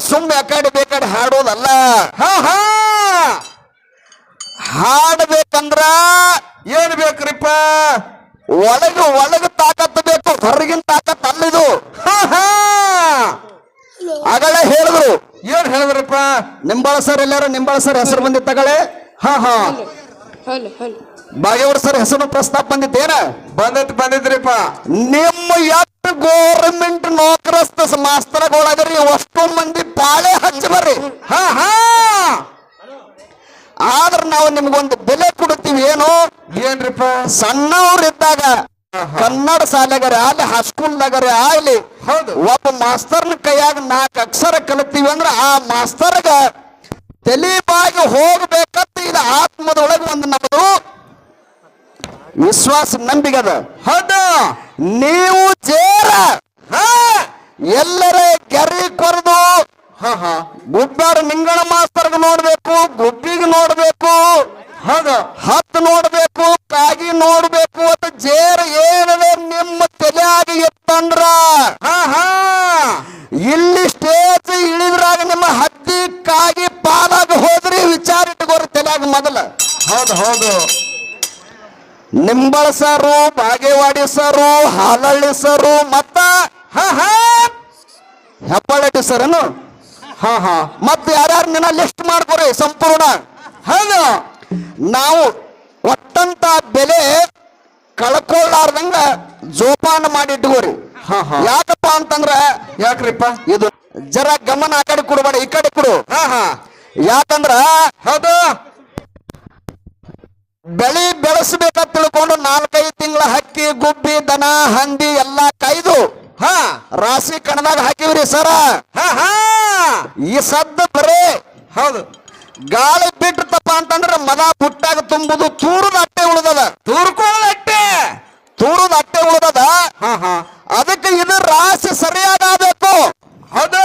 ಹಾಡುವುದನ್ನ ಅಕಾಡೆ ಬೇಕಾಡಿ ಹಾಡೋದಲ್ಲ. ಹಾಡ್ಬೇಕಂದ್ರ ಹಾ ಹಾ. ಹಾಡಬೇಕಂದ್ರ ಏನ್ ಬೇಕ್ರಿಪ್ಪ? ಒಳಗ ಒಳಗ ತಾಕತ್ತು ಬೇಕು ಹೊರಗಿನ ತಾಕತ್ ಅಲ್ಲಿದು. ಹಾ ಹಾ. ಆಗಲೇ ಹೇಳಿದ್ರು. ಏನ್ ಹೇಳಿದ್ರಪ್ಪ? ನಿಂಬಾಳ ಸರ್ ಎಲ್ಲಾರು ನಿಂಬಾಳ ಸರ್ ಹೆಸರು ಬಂದಿತ್ತು ತಗಳೆ ಹಾ ಹಾ. ಹಲೋ ಹಲೋ ಬಾಗೇವಾಡ ಸರ್ ಹೆಸರು ಪ್ರಸ್ತಾಪ ಬಂದಿತ್ತೇನ? ಬಂದಿತ್ತು ಬಂದಿದ್ರಿಪ್ಪ. ನಿಮ್ಮ ಎಷ್ಟು ಗೋರ್ಮೆಂಟ್ ನೌಕರಸ್ಥ ಮಾಸ್ತರಗಳಾದ್ರಿ ಅಷ್ಟು ಮಂದಿ ಪಾಳೆ ಹಚ್ಚಿ ಬರ್ರಿ. ಹಾ ಹಾ. ಆದ್ರ ನಾವು ನಿಮ್ಗೊಂದು ಬೆಲೆ ಕೊಡ್ತೀವಿ ಏನು? ಏನ್ರಿಪ್ಪ? ಸಣ್ಣವ್ರಿದ್ದಾಗ ಕನ್ನಡ ಶಾಲೆಗರೆ ಆಗ್ಲಿ ಹೈಸ್ಕೂಲ್ದಾಗರೆ ಆಗ್ಲಿ ಹೌದು. ಒಬ್ಬ ಮಾಸ್ತರ್ನ ಕೈಯಾಗ ನಾಲ್ಕು ಅಕ್ಷರ ಕಲಿತೀವಿ ಅಂದ್ರೆ ಆ ಮಾಸ್ತರ್ಗ ತಲಿಬಾಗಿ ಹೋಗ್ಬೇಕಂತ ಇದು ಆತ್ಮದೊಳಗೆ ಒಂದು ನಮ್ಮದು ವಿಶ್ವಾಸ ನಂಬಿಗದ ಹೌದ. ನೀವು ಜೇರ. ಹಾ. ಎಲ್ಲರ ಗೆರಿ ಕೊರೆದು ಗುಬ್ಬಾರ ನಿಂಗಣ ಮಾಸ್ತರ್ಗ ನೋಡ್ಬೇಕು ಗುಬ್ಬಿಗೆ ನೋಡ್ಬೇಕು ಹೌದು. ಹತ್ತು ನೋಡ್ಬೇಕು ಕಾಗಿ ನೋಡ್ಬೇಕು ಅಂತ ಜೇರ ಏನದ ನಿಮ್ಮ ತಲೆಯಾಗಿ ಎತ್ತಂದ್ರ ಇಲ್ಲಿ ಸ್ಟೇಜ್ ಇಳಿದ್ರಾಗ ನಿಮ್ಮ ಹದ್ದಿ ಕಾಗಿ ಪಾಲಾಗ ಹೋದ್ರಿ ವಿಚಾರ ಇಟ್ಕೋರಿ ತಲೆಯಾಗ ಮೊದಲ. ಹೌದು ಹೌದು. ನಿಂಬಳ ಸರು ಬಾಗೇವಾಡಿ ಸರು ಹಾಲಳ್ಳಿ ಸರು ಮತ್ತ ಹಾ ಹಾ. ಏನು ಸರನು ಹಾ ಹಾ. ಮತ್ತೆ ಯಾರ್ಯಾರು ನಿನ್ನ ಲಿಸ್ಟ್ ಮಾಡ್ಕೊರಿ ಸಂಪೂರ್ಣ. ಹೌದು. ನಾವು ಒಟ್ಟಂತ ಬೆಲೆ ಕಳ್ಕೊಳ್ಳಾರ್ದಂಗ ಜೋಪಾನ ಮಾಡಿ ಹಾ ಯಾಕಪ್ಪ ಅಂತಂದ್ರ ಯಾಕ್ರಿಪ್ಪ? ಇದು ಜರ ಗಮನ ಆ ಕಡೆ ಕೊಡಬೇಡ ಈ ಕಡೆ ಕೊಡು. ಹಾ ಹಾ. ಯಾಕಂದ್ರ ಹೌದು. ಬೆಳಿ ಬೆಳೆಸಬೇಕ ತಿಳ್ಕೊಂಡು ನಾಲ್ಕೈದು ತಿಂಗಳ ಹಕ್ಕಿ ಗುಬ್ಬಿ ದನ ಹಂದಿ ಎಲ್ಲಾ ಕಾಯ್ದು ಹಾ. ರಾಶಿ ಕಣದಾಗ ಹಾಕಿವ್ರಿ ಸರ. ಹಾ ಹಾ. ಈ ಸದ್ದು ಬರೇ ಹೌದು. ಗಾಳಿ ಬಿಟ್ಟತಪ್ಪ ಅಂತಂದ್ರೆ ಮದ ಪುಟ್ಟಾಗ ತುಂಬುದು ತೂರದ ಅಟ್ಟೆ ಉಳಿದದ. ತೂರ್ಕೊಳ್ಳಟ್ಟೆ ತೂರದ ಅಟ್ಟೆ ಉಳಿದದ ಹಾ ಹಾ ಅದಕ್ಕೆ ಇದು ರಾಶಿ ಸರಿಯಾಗಬೇಕು ಹೌದು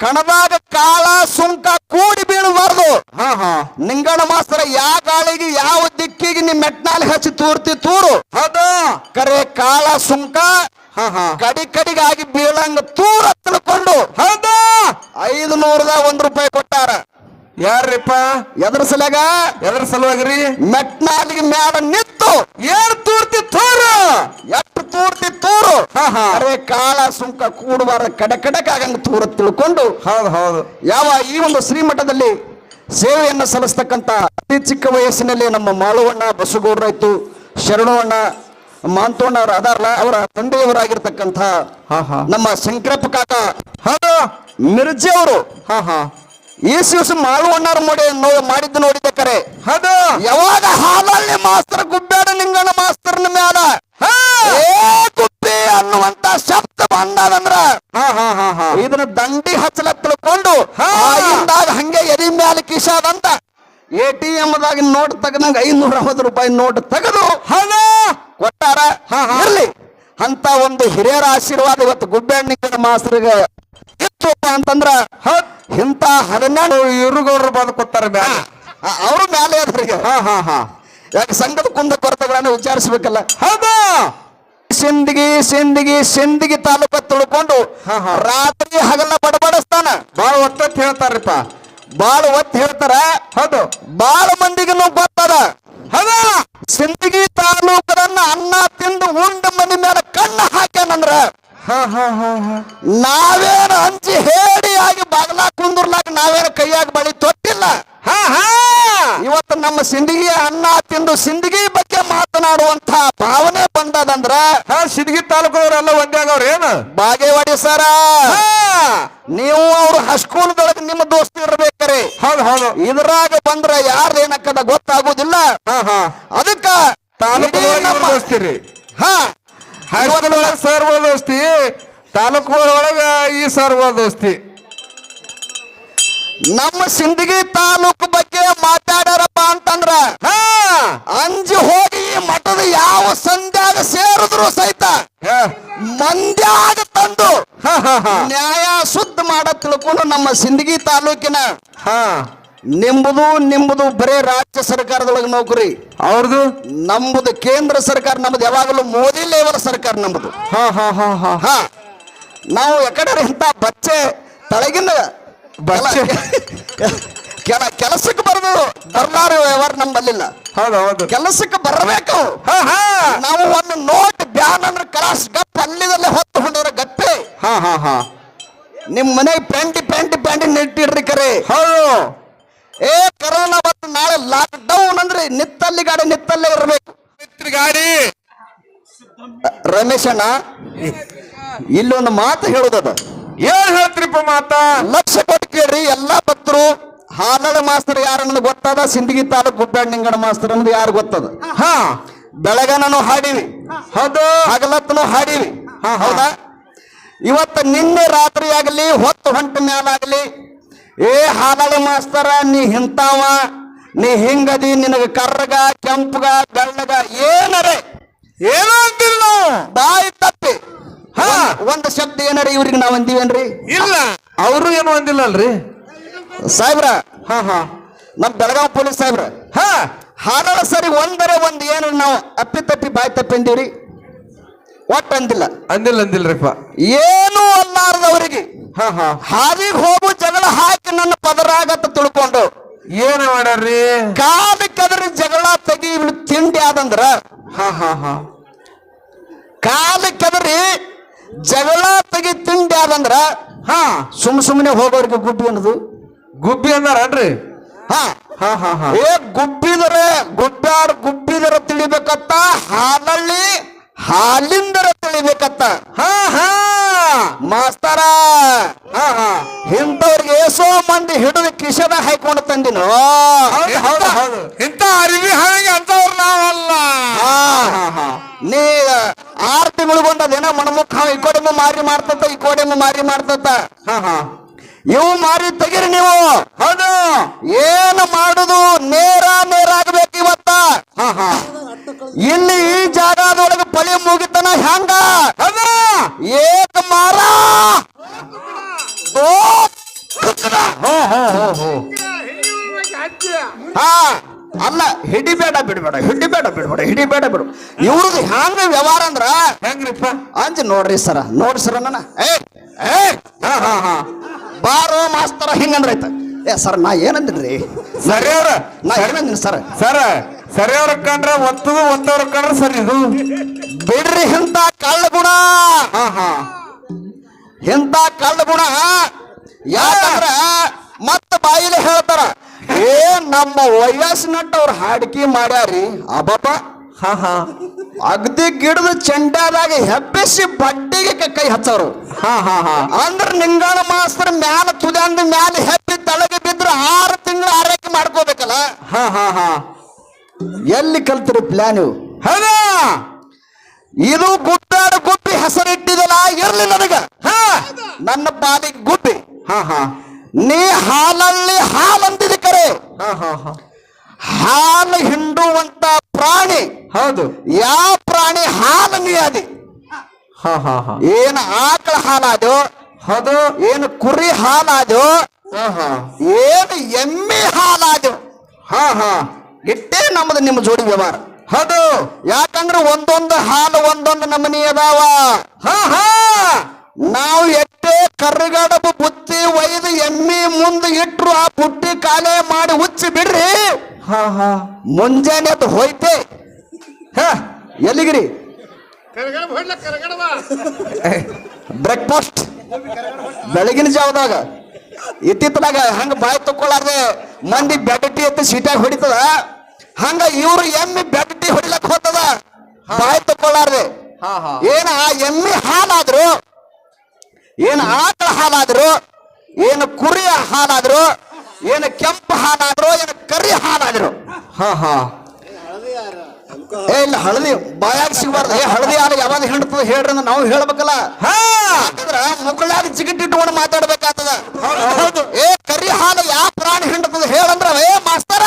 ಕಣದಾಗ ಕಾಳ ಸುಂಕ ಕೂಡಿ ಬೀಳಬಾರ್ದು ಹಾ ಹಾ ನಿಂಗಣ ಮಾಸ್ತರ ಯಾವ ಗಾಳಿಗೆ ಯಾವ ದಿಕ್ಕಿಗೆ ನಿಮ್ ಮೆಟ್ನಾಲಿ ಹಚ್ಚಿ ತೂರ್ತಿ ತೂರು ಹೌದು ಕರೆ ಕಾಳ ಸುಂಕ ಹಾ ಹಾ ಕಡಿ ಕಡಿಗಾಗಿ ಬೀಳಂಗ ತೂರ ತಿಳ್ಕೊಂಡು ಹೌದು ಐದು ನೂರದಾಗ ಒಂದ್ ರೂಪಾಯಿ ಕೊಟ್ಟಾರ ಯಾರ್ರಿಪ್ಪ ಎದ್ರ ಸಲುವಾಗ್ರಿ ಮೆಟ್ನಾಲಿಗೆ ಮ್ಯಾಲ ನಿತ್ತು ಏನ್ ತೂರ್ತಿ ತೂರು. ಎಷ್ಟು ತೂರ್ತಿ ತೂರು. ಅರೆ ಕಾಳ ಸುಂಕ ಕೂಡುವಾರ ಕಡೆ ಕಡಕಾಗಂಗ ತೂರ ತಿಳ್ಕೊಂಡು ಹೌದು ಹೌದು. ಯಾವ ಈ ಒಂದು ಶ್ರೀಮಠದಲ್ಲಿ ಸೇವೆಯನ್ನು ಸಲ್ಲಿಸ್ತಕ್ಕಂತ ಅತಿ ಚಿಕ್ಕ ವಯಸ್ಸಿನಲ್ಲಿ ನಮ್ಮ ಮಾಳುವಣ್ಣ ಬಸಗೌಡರಾಯ್ತು ಶರಣವಣ್ಣ ಮಾಂತೋಣ್ಣ ಅವರು ಅದಾರಲ್ಲ ಅವರ ತಂದೆಯವರಾಗಿರ್ತಕ್ಕಂಥ ನಮ್ಮ ಶಂಕರಪ್ಪ ಕಾಕ ಮಿರ್ಜಿ ಅವರು. ಹಾ ಹಾ. ಈ ದಿವಸ ಮಾಳುವಣ್ಣವ್ರ ಮಾಡಿ ಮಾಡಿದ್ದು ನೋಡಿದೆ ಕರೆ. ಅದು ಯಾವಾಗ ಹಾಲಲ್ಲಿ ಮಾಸ್ತರ್ ಗುಬ್ಬೇಡ ನಿಂಗಣ ಮಾಸ್ತರ್ನ ಮ್ಯಾಲ? ಗುಬ್ಬಿ ಅನ್ನುವಂತ ಶಬ್ದ ಬಂದದಂದ್ರ ಹಾ ಹಾ ಹಾ ಹಾ. ಇದನ್ನ ದಂಡಿ ಹಚ್ಚಲ ತಿಳ್ಕೊಂಡು ಹಾ. ಆಗಿಂದಾಗ ಹಂಗೆ ಎರಿ ಮ್ಯಾಲ ಕಿಶಾದಂತ ಎ ಟಿ ಎಂ ದಾಗ ನೋಟ್ ತೆಗದಂಗ ಐನೂರ ಐವತ್ತು ರೂಪಾಯಿ ನೋಟ್ ತೆಗೆದು ಹೌದು. ಕೊಟ್ಟಾರ. ಹಾ, ಹಾ. ಇರ್ಲಿ. ಅಂತ ಒಂದು ಹಿರಿಯರ ಆಶೀರ್ವಾದ ಇವತ್ತು ಗುಬ್ಬೆಣ್ಣಿಕರ ಮಾಸ್ತರಿಗೆ ಅಂತಂದ್ರ ಇಂತ ಹದಿನೆಂಟು ಇರುಗೌಡ್ರು ಬಂದು ಕೊಟ್ಟಾರ ಬ್ಯಾಡ ಅವ್ರ ಮ್ಯಾಲೆ ಅದ್ರಿಗೆ ಹಾ ಹಾ ಹಾ. ಯಾಕೆ ಸಂಘದ ಕುಂದ ಕೊರತೆಗಳನ್ನ ವಿಚಾರಿಸ್ಬೇಕಲ್ಲ? ಹೌದಾ. ಸಿಂದಗಿ ಸಿಂದಗಿ ಸಿಂದಗಿ ತಾಲೂಕ ತುಳ್ಕೊಂಡು. ರಾತ್ರಿ ಹಗಲ ಬಡಬಡಿಸ್ತಾನ. ಬಾಳ ಒತ್ತತ್ ಹೇಳ್ತಾರಪ್ಪ ಬಾಳ ಒತ್ತು ಹೇಳ್ತಾರ. ಹೌದು. ಬಾಳ ಮಂದಿಗೂ ಗೊತ್ತದ ಹೌದ. ಸಿಂದಗಿ ತಾಲೂಕದನ್ನ ಅನ್ನ ತಿಂದು ಉಂಡ ಮನಿ ಮೇಲೆ ಕಣ್ಣು ಹಾಕ್ಯಾನಂದ್ರ ನಾವೇನು ಹಂಚಿ ಹೇಳಿ ಆಗಿ ಬಾಗ್ಲಾ ಕುಂದರ್ಲಾಕ ನಾವೇನು ಕೈಯಾಗ ಬಳಿ ತೊಟ್ಟಿಲ್ಲ? ಹಾ ಹಾ. ಇವತ್ತು ನಮ್ಮ ಸಿಂದಗಿ ಅನ್ನ ತಿಂದು ಸಿಂದಗಿ ಬಗ್ಗೆ ಮಾತನಾಡುವಂತ ಭಾವನೆ ಬಂದದಂದ್ರ ಹಾ ಸಿಂಧಗಿ ತಾಲೂಕದವ್ರೆಲ್ಲ ಒಂದೇ ಆಗವ್ರ ಏನು? ಬಾಗೇವಾಡಿ ಸರ ಹಾ. ನೀವು ಅವ್ರು ಹಸ್ಕೂಲ್ದೊಳಗೆ ನಿಮ್ಮ ದೋಸ್ತಿ ಇರ್ಬೇಕ್ರಿ. ಹೌದು ಹೌದು. ಇದ್ರಾಗ ಬಂದ್ರ ಯಾರು ಏನಕ್ಕದ ಗೊತ್ತಾಗುದಿಲ್ಲ. ಹಾ ಹಾ. ಅದಕ್ಕ ತಾಲೂಕು ಹಾ. ಹೈಸ್ಕೂಲ್ ಒಳಗ ಸರ್ ದೋಸ್ತಿ ತಾಲೂಕು ಒಳಗ ಈ ಸರ್ವ ದೋಸ್ತಿ ನಮ್ಮ ಸಿಂದಗಿ ತಾಲೂಕು ಬಗ್ಗೆ ಮಾತಾಡ್ಯಾರಪ್ಪ ಅಂತಂದ್ರ ಹಾ. ಅಂಜಿ ಹೋಗಿ ಮಠದ ಯಾವ ಸಂಧ್ಯಾಗ ಸೇರಿದ್ರು ಸಹಿತ ಮಂದ್ಯಾಗ ತಂದು ಹಾ ಹಾ ಹಾ. ನ್ಯಾಯ ಶುದ್ಧ ಮಾಡ ತಿಳ್ಕೊಂಡು ನಮ್ಮ ಸಿಂದಗಿ ತಾಲೂಕಿನ ಹಾ. ನಿಂಬುದು ನಿಂಬುದು ಬರೇ ರಾಜ್ಯ ಸರ್ಕಾರದೊಳಗೆ ನೌಕರಿ. ಅವ್ರದು? ನಮ್ಮದು ಕೇಂದ್ರ ಸರ್ಕಾರ ನಮ್ದು ಯಾವಾಗಲೂ ಮೋದಿ ಲೆವೆಲ್ ಸರ್ಕಾರ ನಮ್ಮದು ಹಾ ಹಾ ಹಾ ಹಾ. ಹಾ. ನಾವು ಯಾಕಡೆ ಇಂಥ ಬಚ್ಚೆ ತಳಗಿನ ಬಚ್ಚೆ? ಕೆಲ ಕೆಲಸಕ್ಕೆ ಬರೋದು ಬರ್ಲಾರ ವ್ಯವಹಾರ ನಮ್ಮಲ್ಲಿಲ್ಲ. ಹೌದು ಹೌದು. ಕೆಲಸಕ್ಕೆ ಬರಬೇಕು. ಹಾ ಹಾ. ನಾವು ಒಂದು ನೋಟ್ ಬ್ಯಾನ್ ಅಂದ್ರೆ ಕಲಾಸ್ ಗಪ್ ಅಲ್ಲಿದಲ್ಲೇ ಹೊತ್ತು ಹೊಂಡವ್ರ ಗಪ್ಪೆ. ಹಾ ಹಾ ಹಾ. ನಿಮ್ಮ ಮನೆ ಪ್ಯಾಂಟಿ ಪ್ಯಾಂಟಿ ಪ್ಯಾಂಟಿ ನೆಟ್ಟಿಡ್ರಿ ಕರೆ. ಹೌದು. ಏ ಕರೋನಾ ಬಂದು ನಾಳೆ ಲಾಕ್ ಡೌನ್ ಅಂದ್ರೆ ನಿತ್ತಲ್ಲಿ ಗಾಡಿ ನಿತ್ತಲ್ಲೇ ಇರಬೇಕು ಗಾಡಿ. ರಮೇಶ್ ಅಣ್ಣ ಇಲ್ಲೊಂದು ಮಾತು ಹೇಳುದದ. ಏನ್ ಹೇಳ್ತ್ರಿಪ್ಪ ಮಾತ? ಲಕ್ಷ ಕೊಟ್ಟು ಕೇಳ್ರಿ ಎಲ್ಲಾ ಭಕ್ತರು. ಹಾಲಡ ಮಾಸ್ತರ್ ಯಾರನ್ನೋದು ಗೊತ್ತದ? ಸಿಂದಗಿ ತಾಲೂಕು ನಿಂಗಡ ಮಾಸ್ತರ್ ಅನ್ನೋದು ಯಾರು ಗೊತ್ತದ? ಹಾ. ಬೆಳಗನೂ ಹಾಡಿವಿ. ಹೌದು. ಹಗಲತ್ತನು ಹಾಡಿವಿ. ಹೌದಾ? ಇವತ್ತು ನಿನ್ನೆ ರಾತ್ರಿ ಆಗಲಿ ಹೊತ್ತು ಹೊಂಟ ಮ್ಯಾಲಾಗಲಿ ಏ ಹಾಲದ ಮಾಸ್ತರ ನೀ ಹಿಂತಾವ ನೀ ಹಿಂಗದಿ ನಿನಗ ಕರ್ರಗ ಕೆಂಪುಗ ಬೆಳ್ಳಗ ಏನರೆ? ಏನೋ ಅಂತಿಲ್ಲ ಬಾಯಿ ತಪ್ಪಿ. ಹಾ. ಒಂದ್- ಶಬ್ದ ಏನಾರ ಇವ್ರಿಗೆ ನಾವ್ ಅಂದೀವೇನ್ರಿ? ಇಲ್ಲ. ಅವರು ಏನು ಅಂದಿಲ್ಲ ಅಲ್ರಿ ಸಾಹೇಬ್ರ ಹಾ ಹಾ. ನಮ್ ಬೆಳಗಾವ್ ಪೊಲೀಸ್ ಸಾಹೇಬ್ರ ಹಾ. ಹಾಡ ಸರಿ ಒಂದರೆ ಒಂದ್ ಏನು ನಾವು ಅಪ್ಪಿ ತಪ್ಪಿ ಬಾಯಿ ತಪ್ಪಿ ಅಂದೀವ್ರಿ ಒಟ್ಟು ಅಂದಿಲ್ಲ. ಅಂದಿಲ್ಲ ಅಂದಿಲ್ರಿಪ್ಪ ಏನೂ ಅಲ್ಲಾರದವರಿಗೆ. ಹಾದಿಗೆ ಹೋಗು ಜಗಳ ಹಾಕಿ ನನ್ನ ಪದರಾಗತ್ತ ತಿಳ್ಕೊಂಡು. ಏನ ಮಾಡ್ಯಾರ್ರಿ? ಕದ್ರಿ ಜಗಳ ತೆಗಿ ತಿಂಡಿ ಆದಂದ್ರ. ಹಾ ಕದ್ರಿ ಜಗಳ ತೆಗಿ ತಿಂಡಿ ಆದಂದ್ರ. ಹಾ. ಸುಮ್ ಸುಮ್ಮನೆ ಹೋಗೋರಿಗೆ ಗುಬ್ಬಿ ಅನ್ನೋದು. ಗುಬ್ಬಿ ಅಂದಾರನ್ರಿ? ಹಾ. ಹಾ ಹಾ ಹಾ. ಏ ಗುಬ್ಬಿದರೆ ಗುಡ್ಡಾಡ್ ಗುಬ್ಬಿದರ ತಿಳಿಬೇಕತ್ತ? ಹಾಲಳ್ಳಿ ಹಾಲಿಂದರ ತಿಳಿಬೇಕತ್ತ. ಹಾ ಹಾ. ಮಾಸ್ತರ ಹಾ ಹಾ. ಇಂಥವ್ರಿಗೆ ಎಷ್ಟೋ ಮಂದಿ ಹಿಡಿದು ಕಿಶದ ಹಾಕೊಂಡು ತಂದಿನೋ? ಹೌದು ಹೌದು ಹೌದು. ಇಂಥ ಅರಿವಿ ಹಾಗೆ ಅಂತವ್ರು ನಾವಲ್ಲ. ತಿಂಗಳು ನೀ ಆರು ತಿಂಗಳಿಗೊಂದದೇನ ಮಣಮುಖ ಈ ಕೋಡೆಮ್ಮ ಮಾರಿ ಮಾಡ್ತತ್ತ ಈ ಕೋಡೆಮ್ಮ ಮಾರಿ ಮಾಡ್ತತ್ತ ಹಾ ಹಾ. ಇವು ಮಾರಿ ತೆಗಿರಿ ನೀವು. ಹೌದು. ಏನು ಮಾಡುದು? ನೇರ ನೇರ ಆಗ್ಬೇಕು ಇವತ್ತ. ಇಲ್ಲಿ ಈ ಜಾಗದೊಳಗೆ ಪಳಿ ಮುಗಿತನ ಹೆಂಗ ಹೌದು ಏಕ ಮಾರ ದೋ ಕಕ್ಕಡ. ಹೋ ಹೋ ಹೋ ಹೋ ಹಾ ಅಲ್ಲ ಹಿಡಿಬೇಡ ಬಿಡ್ಬೇಡ ಹಿಡಿಬೇಡ ಬಿಡ್ಬೇಡ ಹಿಡಿಬೇಡ ಬಿಡು ಇವ್ರದ್ದು ಹ್ಯಾಂಗ ವ್ಯವಹಾರ ಅಂದ್ರ ಹೆಂಗ್ರಿಪ್ಪ ಅಂಜ್ ನೋಡ್ರಿ ಸರ ನೋಡ್ರಿ ಸರ ನನ್ನ ಏ ಏ ಹಾ ಹಾ ಹಾ ಬಾರೋ ಮಾಸ್ತರ ಹಿಂಗಂದ್ರ ಆಯ್ತ ಏ ಸರ್ ನಾ ಏನಂದ್ರಿ ಸರಿ ಅವ್ರ ನಾ ಏನಂದಿನಿ ಸರ್ ಸರ ಸರಿ ಅವ್ರ ಕಂಡ್ರೆ ಒತ್ತು ಒತ್ತವ್ರ ಕಂಡ್ರೆ ಸರಿ ಇದು. ಬಿಡ್ರಿ ಇಂಥ ಕಳ್ಳ ಗುಣ ಹಾ ಹಾ. ಇಂಥ ಕಳ್ಳ ಗುಣ ಯಾಕಂದ್ರ ಮತ್ತ ಬಾಯಿಲಿ ಹೇಳ್ತಾರ ಏ ನಮ್ಮ ವಯಸ್ಸಿನಟ್ಟ ಅವ್ರ ಹಾಡಿಕೆ ಮಾಡ್ಯಾರಿ. ಅಬಾಪ ಹಾ ಹಾ. ಅಗ್ದಿ ಗಿಡದ ಚೆಂಡಾದಾಗ ಹೆಬ್ಬಿಸಿ ಬಟ್ಟಿಗೆ ಕ- ಕೈ ಹಚ್ಚವರು. ಹಾ ಹಾ ಹಾ. ಅಂದ್ರ ನಿಂಗಾಳ ಮಾಸ್ತರ್ ಮ್ಯಾಲ ತುದಂದ ಮ್ಯಾಲ ಹೆಬ್ಬಿ ತಳಗೆ ಬಿದ್ರ ಆರು ತಿಂಗಳು ಆರೈಕೆ ಮಾಡ್ಕೋಬೇಕಲ್ಲ. ಹಾ ಹಾ ಹಾ. ಎಲ್ಲಿ ಕಲ್ತಿರಿ ಪ್ಲಾನ್ ಇವು? ಹೌದಾ? ಇದು ಗುಡ್ಡ ಗುಬ್ಬಿ ಹೆಸರಿಟ್ಟಿದಲ್ಲ ಇರ್ಲಿ ನನಗ. ಹಾ ನನ್ನ ಪಾಲಿಗೆ ಗುಬ್ಬಿ. ಹಾ ಹಾ. ನೀ ಹಾಲಲ್ಲಿ ಹಾಲಂದಿದ ಕರೆ. ಹಾ ಹಾ ಹಾ. ಹಾಲು ಹಿಂಡುವಂತ ಪ್ರಾಣಿ. ಹೌದು. ಯಾವ ಪ್ರಾಣಿ ಹಾಲು ನೀಯದಿ ಹಾ ಹಾ ಏನು ಆಕಳ ಹಾಲಾದು ಹೌದು. ಏನು ಕುರಿ ಹಾಲಾದು ಏನು ಎಮ್ಮೆ ಹಾಲಾದು ಹಾ ಹಾ. ಇಟ್ಟೇ ನಮ್ಮದು ನಿಮ್ಮ ಜೋಡಿ ವ್ಯವಹಾರ. ಹೌದು. ಯಾಕಂದ್ರೆ ಒಂದೊಂದು ಹಾಲು ಒಂದೊಂದು ನಮನಿ ಅದಾವ. ಹಾ ಹಾ. ನಾವು ಎಷ್ಟೇ ಕರ್ಗಡಬು ಬುತ್ತಿ ಒಯ್ದು ಎಮ್ಮಿ ಮುಂದೆ ಇಟ್ರು ಆ ಬುಟ್ಟಿ ಕಾಲೇ ಮಾಡಿ ಉಚ್ಚಿ ಬಿಡ್ರಿ. ಹಾ ಹಾ. ಮುಂಜಾನೆ ಅದು ಹೋಯ್ತೆ. ಹ. ಎಲ್ಲಿಗಿರಿ? ಬ್ರೇಕ್ಫಾಸ್ಟ್ ಬೆಳಗಿನ ಜಾವದಾಗ. ಇತ್ತಿತ್ತಲಾಗ ಹಂಗ ಬಾಯಿ ತಕ್ಕೊಳ್ಳಾರ್ದೆ ಮಂದಿ ಬೆಡ್ಟಿ ಎತ್ತಿ ಸೀಟಾಗಿ ಹೊಡಿತದ. ಹಂಗ ಇವ್ರು ಎಮ್ಮಿ ಬೆಟ್ಟಿ ಹೊಡಿಲಕ್ ಹೋಗ್ತದ ಬಾಯಿ ತಕ್ಕೊಳ್ಳಾರ್ದೆ ಏನ ಆ ಎಮ್ಮಿ ಹಾಲಾದ್ರು ಏನು ಆಕಳ ಹಾಲಾದ್ರು ಏನು ಕುರಿಯ ಹಾಲಾದ್ರು ಏನು ಕೆಂಪು ಹಾಲಾದ್ರು ಏನು ಕರಿ ಹಾಲಾದ್ರು. ಹಾ ಹಾ. ಏ ಇಲ್ಲ ಹಳದಿ ಬಾಯಾಗ ಸಿಗಬಾರ್ದು. ಏ ಹಳದಿ ಹಾಲು ಯಾವಾಗ ಹಿಂಡ್ತದ ಹೇಳ್ರಿ ಅಂದ್ರೆ ನಾವು ಹೇಳ್ಬೇಕಲ್ಲ. ಹಾ. ಯಾಕಂದ್ರ ಮುಕ್ಕಳಾಗ ಜಿಗಿಟ್ ಇಟ್ಕೊಂಡು ಮಾತಾಡ್ಬೇಕಾಗ್ತದ. ಏ ಕರಿ ಹಾಲು ಯಾವ ಪ್ರಾಣಿ ಹಿಂಡ್ತದ ಹೇಳಂದ್ರ ಏ ಮಾಸ್ತರ.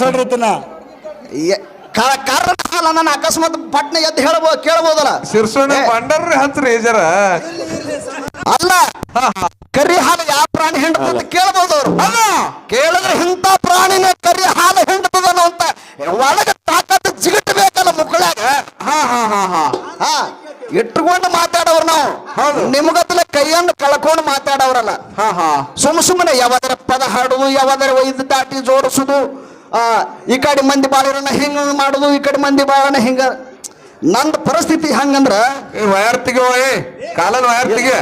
ಹೊಡ್ರಿತಿನ ಕಾರಣ ನನ್ನ ಅಕಸ್ಮಾತ್ ಪಟ್ನ ಎದ್ದು ಹೇಳ್ಬೋದು ಕೇಳ್ಬೋದಲ್ಲ. ಶಿರ್ಸೋಣ ಬಂಡರ್ರಿ ಹತ್ರಿ ಜರ. ಅಲ್ಲ ಕರಿ ಹಾಲು ಯಾವ ಪ್ರಾಣಿ ಹಿಂಡ್ತದ ಅಂತ ಕೇಳ್ಬೋದು ಅವ್ರು. ಅಲ್ಲ. ಕೇಳಿದ್ರೆ ಇಂಥ ಪ್ರಾಣಿನ ಕರಿ ಹಾಲು ಹಿಂಡ್ತದನು ಅಂತ ಒಳಗೆ ತಾಕತ್ತು ಜಿಗಟ್ ಬೇಕಲ್ಲ ಮುಕ್ಕಳಾಗ ಹಾ ಹಾ ಹಾ ಹಾ ಹಾ. ಇಟ್ಕೊಂಡು ಮಾತಾಡೋರು ನಾವು. ಹೌದು. ನಿಮ್ಗತ್ತಲ ಕೈಯನ್ನು ಕಳ್ಕೊಂಡು ಮಾತಾಡೋರಲ್ಲ. ಹಾ ಹಾ. ಸುಮ್ಮ ಸುಮ್ಮನೆ ಯಾವಾದ್ರ ಪದ ಹಾಡುದು ಯಾವಾದ್ರ ಒಯ್ದು ದಾಟಿ ಜೋಡಿಸುದು ಆ ಈ ಕಡೆ ಮಂದಿ ಬಾಳರನ್ನ ಹಿಂಗ ಮಾಡುದು ಈ ಕಡೆ ಮಂದಿ ಬಾಳನ ಹಿಂಗ. ನಂದು ಪರಿಸ್ಥಿತಿ ಹಂಗಂದ್ರ ವಯರ್ತಿಗೆ ವಯರ್ ತೆಗಿವ ಕಾಲನ ಕಾಲಲ್ಲಿ ವಯರ್ ತೆಗಿ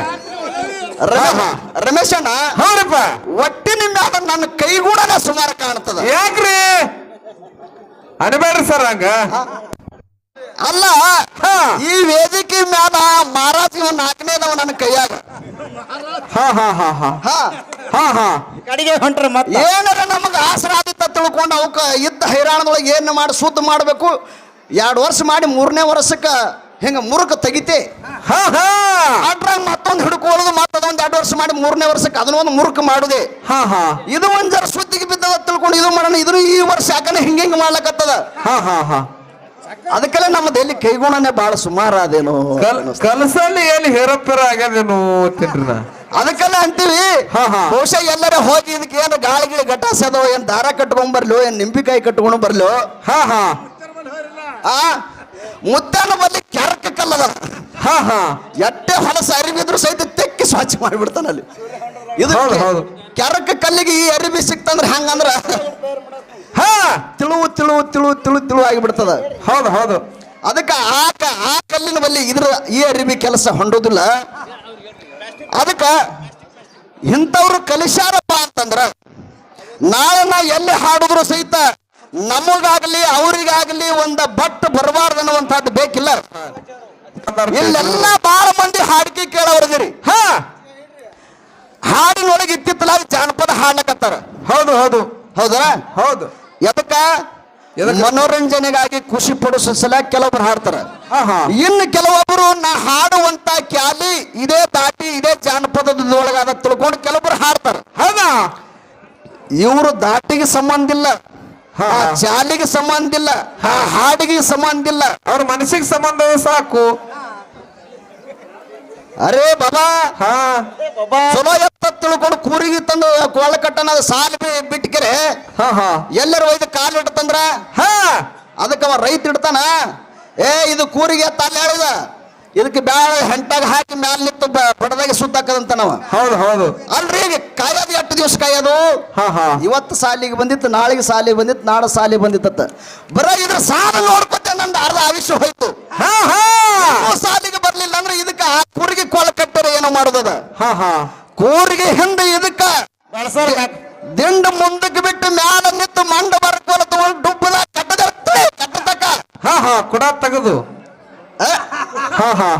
ರಮೇ- ರಮೇಶ್ ಅಣ್ಣ ಹೌದಪ್ಪ ಒಟ್ಟಿನಿಂದ ಅದ ನನ್ನ ಕೈಗೂಡನ ಸುಮಾರು ಕಾಣ್ತದ. ಯಾಕ್ರಿ? ಅನ್ಬೇಡ್ರಿ ಸರ್ ಹಂಗ. ಅಲ್ಲ ಈ ವೇದಿಕೆ ಮ್ಯಾಲ ಮಹಾರಾಜ್ ನಾಲ್ಕನೇ ನಾಲ್ಕನೇದವ ನನ್ನ ಕೈಯಾಗ. ಹಾ ಹಾ ಹಾ ಹಾ. ಹಾ. ಹಾ ಹಾ. ಕಡೆಗೆ ಹೊಂಟ್ರ ಮತ್ತ? ಏನಾರ ನಮಗ ಆಸರಾದಿತ್ತ ತಿಳ್ಕೊಂಡು ಅವಕ್ಕ ಇದ್ದ ಹೈರಾಣದೊಳಗೆ ಏನು ಮಾಡಿ ಶುದ್ಧ ಮಾಡಬೇಕು? ಎರಡು ವರ್ಷ ಮಾಡಿ ಮೂರನೇ ವರ್ಷಕ್ಕ ಹಿಂಗ ಮುರುಕ ತೆಗಿತೆ. ಹಾ ಹಾ. ಅದ್ರಾಗ ಮತ್ತೊಂದು ಹಿಡ್ಕೊಳ್ಳೋದು ಮತ್ತದೊಂದು ಎರಡು ವರ್ಷ ಮಾಡಿ ಮೂರನೇ ವರ್ಷಕ್ಕೆ ಅದನ್ನೊಂದು ಮುರುಕ ಮಾಡುದೆ. ಹಾ ಹಾ. ಇದು ಒಂದ್ ಜರ ಸುದ್ದಿಗೆ ಬಿದ್ದದ ತಿಳ್ಕೊಂಡು ಇದು ಮಾಡೋಣ ಇದನ್ನು ಈ ವರ್ಷ ಯಾಕಂದ್ರೆ ಹಿಂಗ ಹಿಂಗೆ ಮಾಡ್ಲಕತ್ತದ? ಹಾ ಹಾ ಹಾ. ಅದಕ್ಕೆಲ್ಲ ನಮ್ಮ ದೇಲಿ ಕೈಗುಣನೆ ಬಹಳ ಸುಮಾರು ಅದೇನು ಕಲ್ ಕಲಸಲ್ಲಿ ಏನು ಹೇರಪ್ಪರ ಆಗ್ಯದೇನು ತಿನ್ರಿ ನಾ? ಅದಕ್ಕೆಲ್ಲ ಅಂತೀವಿ. ಬಹುಶಃ ಎಲ್ಲರ ಹೋಗಿ ಇದಕ್ಕೆ ಏನು ಗಾಳಿಗಿಳಿ ಗಟಾಸದೋ ಏನ್ ದಾರ ಕಟ್ಕೊಂಡ್ ಬರ್ಲೋ ಏನ್ ನಿಂಬಿಕಾಯಿ ಕಟ್ಕೊಂಡು ಬರ್ಲೋ. ಹಾ ಹಾ. ಆ? ಮುತ್ತಾನ ಬಲ್ಲಿ ಕೆರಕ ಕಲ್ಲದ. ಹಾ ಹಾ. ಎಟ್ಟೆ ಹೊಲಸ ಅರಿವಿದ್ರು ಸಹಿತ ತೆಕ್ಕಿ ಸ್ವಚ್ಛ ಮಾಡಿಬಿಡ್ತಾನ ಅಲ್ಲಿ. ಇದು ಹೌದು, ಹೌದು. ಕೆರಕ ಕಲ್ಲಿಗೆ ಈ ಅರಿವಿ ಸಿಕ್ತಂದ್ರೆ ಹಂಗಂದ್ರ? ಹಾ ತಿಳುವು ತಿಳುವು ತಿಳುವು ತಿಳು ತಿಳು ಆಗಿಬಿಡ್ತದ. ಹೌದು ಹೌದು. ಅದಕ್ಕೆ ಆ ಆ ಕಲ್ಲಿನ ಬಲ್ಲಿ ಇದ್ರ ಈ ಅರಿವಿ ಕೆಲಸ ಹೊಂಡೋದಿಲ್ಲ. ಅದಕ್ಕ ಇಂಥವ್ರು ಕಲಿಸಾರಪ್ಪ ಅಂತಂದ್ರ ನಾಳೆ ನಾ ಎಲ್ಲಿ ಹಾಡಿದ್ರು ಸಹಿತ ನಮಗಾಗ್ಲಿ ಅವರಿಗಾಗಲಿ ಒಂದ ಬಟ್ ಬರಬಾರ್ದು ಅನ್ನುವಂಥದ್ದು ಬೇಕಿಲ್ಲ. ಇಲ್ಲೆಲ್ಲ ಬಾಳ ಮಂದಿ ಹಾಡಿಕೆ ಕೇಳೋರ್ದಿರಿ ಹಾ. ಹಾಡಿನೊಳಗೆ ಇತ್ತಿತ್ತಲಾಗಿ ಜಾನಪದ ಹಾಡ್ಲಕತ್ತಾರ. ಹೌದು ಹೌದು. ಹೌದಾ? ಹೌದು. ಎದಕ್ಕ? ಮನೋರಂಜನೆಗಾಗಿ ಖುಷಿ ಪಡಿಸೋ ಸಲ ಕೆಲವೊಬ್ರು ಹಾಡ್ತಾರ. ಇನ್ನು ಕೆಲವೊಬ್ಬರು ನಾ ಹಾಡುವಂತ ಕ್ಯಾಲಿ ಇದೇ ದಾಟಿ ಇದೇ ಜಾನಪದದೊಳಗಾದ ತಿಳ್ಕೊಂಡು ಕೆಲವೊಬ್ರು ಹಾಡ್ತಾರ. ಹೌದಾ? ಇವರು ದಾಟಿಗೆ ಸಂಬಂಧ ಇಲ್ಲ. ಆ ಚಾಲಿಗೆ ಸಂಬಂಧ ಇಲ್ಲ ಆ ಹಾಡಿಗೆ ಸಂಬಂಧ ಇಲ್ಲ. ಅವ್ರ ಮನಸ್ಸಿಗೆ ಸಂಬಂಧ ಸಾಕು. ಅರೇ ಬಾಬಾ. ಹಾ. ಚಲೋ ಎತ್ತ ತಿಳ್ಕೊಂಡು ಕೂರಿಗೆ ತಂದು ಕೋಳ ಕಟ್ಟನ ಸಾಲ ಬಿಟ್ಕರೆ ಹಾ ಹಾ. ಎಲ್ಲರೂ ಒಯ್ದು ಕಾಲು ಇಡ್ತಂದ್ರ? ಹಾ. ಅದಕ್ಕೆ ಅವ ರೈತ ಇಡ್ತಾನ? ಏ ಇದು ಕೂರಿಗೆ ತಲೆ ಹೇಳಿದ ಇದಕ್ಕೆ ಬ್ಯಾಳ ಹೆಂಟಾಗ ಹಾಕಿ ಮ್ಯಾಲ ನಿಂತು ಬಡದಾಗಿ ಸುದ್ದಾಕದಂತ ನಾವ. ಹೌದು ಹೌದು. ಅಲ್ರಿ ಈಗ ಕಾಯೋದು ಎಷ್ಟು ದಿವಸ ಕಾಯೋದು ಇವತ್ತು ಸಾಲಿಗೆ ಬಂದಿತ್ತು ನಾಳೆಗೆ ಸಾಲಿಗೆ ಬಂದಿತ್ತು ನಾಡ ಸಾಲಿಗೆ ಬಂದಿತ್ತ ಬರ ಇದ್ರ ಸಾಲ ನೋಡ್ಕೊತೆ ನಂದು ಅರ್ಧ ಆಯುಷ್ಯ ಹೋಯ್ತು. ಸಾಲಿಗೆ ಬರ್ಲಿಲ್ಲ ಅಂದ್ರೆ ಇದಕ್ಕ ಕೂರಿಗೆ ಕೊಲ ಕಟ್ಟರೆ ಏನೋ ಮಾಡೋದದ? ಕೂರಿಗೆ ಹಿಂದೆ ಇದಕ್ಕ ದಿಂಡ ಮುಂದಕ್ಕೆ ಬಿಟ್ಟು ಮ್ಯಾಲ ನಿಂತು ಮಂಡ ಬರ್ಕೋಲ ತಗೊಂಡು ಡುಬ್ಬದ ಕಟ್ಟದ ಕಟ್ಟತಕ್ಕ. ಹಾ ಹಾ. ಕುಡ ತೆಗೆದು. ಆ? ಹಾ ಹಾ.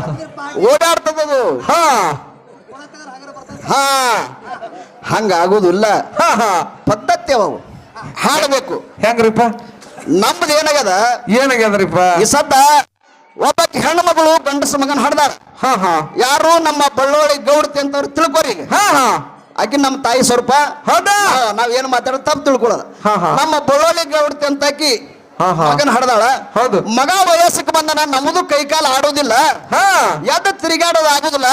ಓಡಾಡ್ತದದು. ಹಾ. ಹಾ. ಹಂಗ ಆಗೋದಿಲ್ಲ ಹಾ ಹಾ. ಪದ್ಧತಿ ಅವು ಹಾಡಬೇಕು. ಹೆಂಗ್ರಿಪ್ಪ? ನಮ್ದು ಏನಾಗ್ಯದ? ಏನಾಗ್ಯದ್ರಿಪ್ಪ? ಈ ಸದ್ದ ಒಬ್ಬ ಹೆಣ್ಣು ಮಗಳು ಗಂಡಸ ಮಗನ ಹಾಡ್ದಾರ. ಹಾ ಹಾ. ಯಾರು ನಮ್ಮ ಬಳ್ಳೋಳಿ ಗೌಡತಿ ಅಂತವ್ರು ತಿಳ್ಕೊರಿ ಹಾ ಹಾ. ಆಕಿ ನಮ್ಮ ತಾಯಿ ಸ್ವರೂಪ. ಹೌದಾ? ನಾವ್ ಏನ್ ಮಾತಾಡೋದು ತಪ್ಪು ತಿಳ್ಕೊಳ್ಳೋದು. ಹಾ, ಹಾ. ನಮ್ಮ ಬಳ್ಳೋಳಿ ಗೌಡತಿ ಅಂತ ಆಕಿ ಹಾ, ಹಾ. ಮಗನ ಹಡ್ದಾಳ. ಹೌದು. ಮಗ ವಯಸ್ಸಕ್ಕೆ ಬಂದನ ನಮ್ಮದು ಕೈ ಕಾಲು ಆಡೋದಿಲ್ಲ ಹಾ. ಎದ್ದು ತಿರುಗಾಡೋದು ಆಗುದಿಲ್ಲ.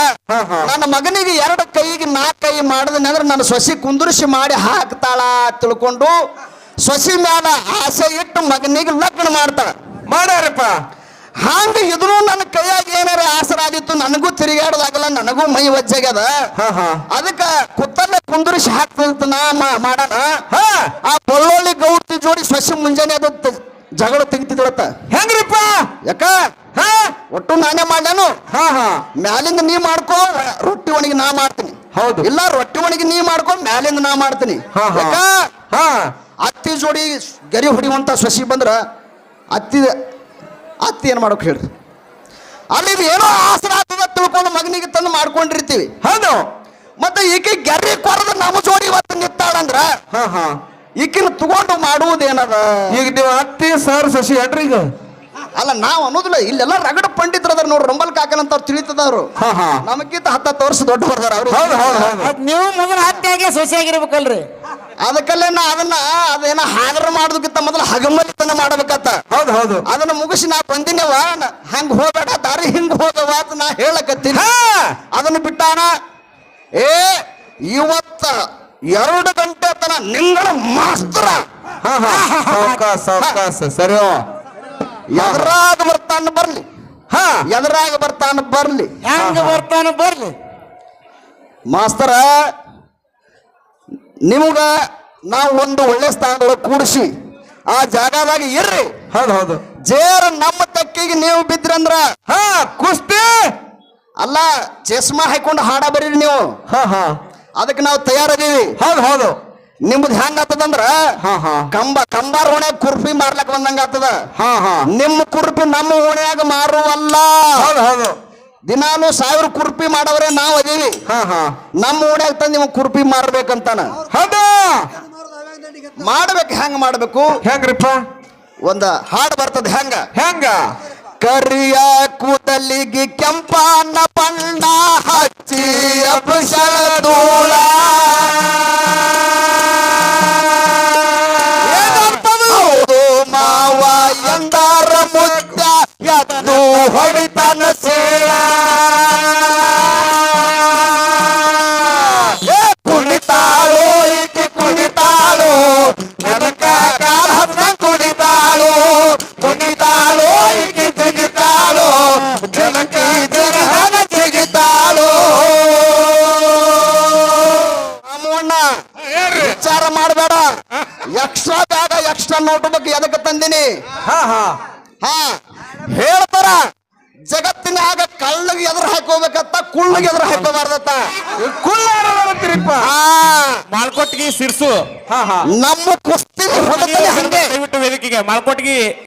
ನನ್ನ ಮಗನಿಗೆ ಎರಡು ಕೈಗೆ ನಾಲ್ಕು ಕೈ ಮಾಡಿದನೆ ಅಂದ್ರೆ ನನ್ನ ಸೊಸಿ ಕುಂದುರಿಸಿ ಮಾಡಿ ಹಾಕ್ತಾಳ ತಿಳ್ಕೊಂಡು ಸೊಸಿ ಮ್ಯಾಲ ಆಸೆ ಇಟ್ಟು ಮಗನಿಗೆ ಲಗ್ನ ಮಾಡ್ತಾಳ. ಮಾಡ್ಯಾರಪ್ಪ. ಹಂಗ ಇದ್ರು ನನ್ನ ಕೈಯಾಗ ಏನಾರ ಆಸರಾದಿತ್ತು ನನಗೂ ತಿರುಗಾಡೋದಾಗಲ್ಲ ನನಗೂ ಮೈ ಹಾ ಅದಕ್ಕ ಕುತ್ತಲ್ಲ ಕುಂದುರಿಸಿ ಹಾಕ್ತಂತ ನಾ ಮಾಡೋಣ. ಹಾ. ಆ ಬಳ್ಳೊಳ್ಳಿ ಗೌಡ್ತಿ ಜೋಡಿ ಸೊಸಿ ಮುಂಜಾನೆ ಅದು ಜಗಳ ತೆಗಿತಿದ್ಳತ್ತ ಹೆಂಗ್ರಿಪ್ಪ? ಯಾಕ? ಹಾ? ಒಟ್ಟು ನಾನೇ ಮಾಡ್ಯಾನು? ಹಾ ಹಾ. ಮ್ಯಾಲಿಂದ ನೀ ಮಾಡ್ಕೋ ರೊಟ್ಟಿ ಒಣಗಿ ನಾ ಮಾಡ್ತೀನಿ. ಹೌದು. ಇಲ್ಲ ರೊಟ್ಟಿ ಒಣಗಿ ನೀ ಮಾಡ್ಕೊ ಮ್ಯಾಲಿಂದ ನಾ ಮಾಡ್ತೀನಿ. ಹಾ, ಹಾ. ಯಾಕ? ಹಾ. ಅತ್ತಿ ಜೋಡಿ ಗರಿ ಹೊಡಿಯುವಂತ ಸೊಸಿ ಬಂದ್ರ ಅತ್ತಿ ಅತ್ತಿ ಏನ್ ಮಾಡೋಕ್ ಹೇಳ್ರಿ? ಅಲ್ಲಿ ಇದು ಏನೋ ಆಸರ ಆಗ್ತದ ತಿಳ್ಕೊಂಡು ಮಗನಿಗೆ ತಂದು ಮಾಡ್ಕೊಂಡಿರ್ತೀವಿ. ಹೌದು. ಮತ್ತೆ ಈಕೆ ಗರಿ ಕೊರದ ನಮ್ಮ ಜೋಡಿ ಇವತ್ತು ನಿತ್ತಾಳಂದ್ರ ಹಾ ಹಾ. ಈಕಿನ ತಗೊಂಡು ಮಾಡುವುದೇನದ ಈಗ ನೀವು ಅತ್ತಿ ಸರ್ ಶಶಿ ಏನ್ರಿ ಈಗ? ಅಲ್ಲ ನಾವ್ ಅನ್ನೋದಿಲ್ಲ ಇಲ್ಲೆಲ್ಲ ರಗಡ ಪಂಡಿತರು ಅದಾರ ನೋಡ್ರಿ ರಂಬಲ್ ಕಾಕನಂತ ಅವ್ರು ತಿಳಿತದವ್ರು. ಹಾ ಹಾ. ನಮಗಿಂತ ಹತ್ತತ್ತು ವರ್ಷ ದೊಡ್ಡ ಬರ್ದಾರ ಅವ್ರು. ಹೌದು ಅದ್ ನೀವು ಮೊದಲು ಹತ್ಯಾಗೆ ಸೊಸೆಯಾಗಿರ್ಬೇಕಲ್ರಿ ಅದಕ್ಕಲ್ಲೇ ನಾ ಅದನ್ನ ಅದೇನ ಹಾಗರ ಮಾಡೋದಕ್ಕಿಂತ ಮೊದಲು ಹಗಮಲಿತನ ಮಾಡ್ಬೇಕತ್ತ ಹೌದು ಹೌದು. ಅದನ್ನ ಮುಗಿಸಿ ನಾ ಬಂದಿನವ ಹಂಗ ಹೋಗ್ಬೇಡ ದಾರಿ ಹಿಂಗ ಹೋಗವ ಅಂತ ನಾ ಹೇಳಕತ್ತೀನಿ. ಹಾ. ಅದನ್ನ ಬಿಟ್ಟಾನ ಏ ಇವತ್ತ ಎರಡು ಗಂಟೆ ತನ ನಿಂಗಳ ಮಾಸ್ತರ. ಸರಿ ಎದುರಾಗ ಬರ್ತಾನ ಬರ್ಲಿ. ಹಾ. ಎದುರಾಗ ಬರ್ತಾನ ಬರ್ಲಿ. ಹೆಂಗ ಬರ್ತಾನ ಬರ್ಲಿ? ಮಾಸ್ತರ ನಿಮಗ ನಾವು ಒಂದು ಒಳ್ಳೆ ಸ್ಥಾನದೊಳಗೆ ಕೂಡಿಸಿ ಆ ಜಾಗದಾಗ ಇರ್ರಿ. ಹೌದು ಹೌದು. ಜೇರ್ ನಮ್ಮ ತಕ್ಕಿಗೆ ನೀವು ಬಿದ್ರಂದ್ರ ಹಾ ಕುಸ್ತಿ? ಅಲ್ಲ ಚಸ್ಮಾ ಹಾಕೊಂಡು ಹಾಡ ಬರೀರಿ ನೀವು. ಹಾ ಹಾ. ಅದಕ್ಕೆ ನಾವು ತಯಾರದೀವಿ ಹೌದು ಹೌದು. ನಿಮ್ದು ಹೆಂಗ ಆತದಂದ್ರ ಹಾ ಹಾ. ಕಂಬ ಕಂಬಾರ ಓಣೆ ಕುರ್ಪಿ ಮಾರ್ಲಕ್ ಬಂದಂಗ ಆತದ ಹಾ ಹಾ. ನಿಮ್ಮ ಕುರ್ಪಿ ನಮ್ಮ ಓಣ್ಯಾಗ ಮಾರುವಲ್ಲ. ಹೌದು ಹೌದು. ದಿನಾಲು ಸಾವಿರ ಕುರ್ಪಿ ಮಾಡವ್ರೆ ನಾವು ಅದೀವಿ. ಹಾ ಹಾ. ನಮ್ಮ ಓಣ್ಯಾಗ ತಂದು ನಿಮ್ಗೆ ಕುರ್ಪಿ ಮಾರ್ಬೇಕಂತಾನ. ಹೌದು. ಮಾಡ್ಬೇಕು ಹೆಂಗ ಮಾಡ್ಬೇಕು? ಹೆಂಗ್ರಿಪ್ಪ? ಒಂದ ಹಾಡು ಬರ್ತದ ಹೆಂಗ? ಹೆಂಗ? ಕರಿಯ ಕೂದಲಿಗೆ ಕೆಂಪನ ಬಣ್ಣ ಹಚ್ಚಿ ಅಭಿಷಳ ಧೂಳ ಹಾ ಹಾ. ಹಾ. ಹೇಳ್ತಾರ. ಜಗತ್ತಿನಾಗ ಕಳ್ಳಗೆ ಎದುರು ಹಾಕೋಬೇಕತ್ತ ಕುಳ್ಳಗೆ ಎದುರು ಹಾಕೋಬಾರ್ದತ್ತ ಕುಳ್ಳಿರಿಪ್ಪ ಹಾ. ಮಾಲ್ಕೊಟ್ಟಿಗೆ ಸಿರ್ಸು. ಹಾ ಹಾ. ನಮ್ಮ ಕುಸ್ತಿ ಹಂಗೆ. ದಯವಿಟ್ಟು ವೇದಿಕೆಗೆ ಮಾಲ್ಕೊಟ್ಟಿಗೆ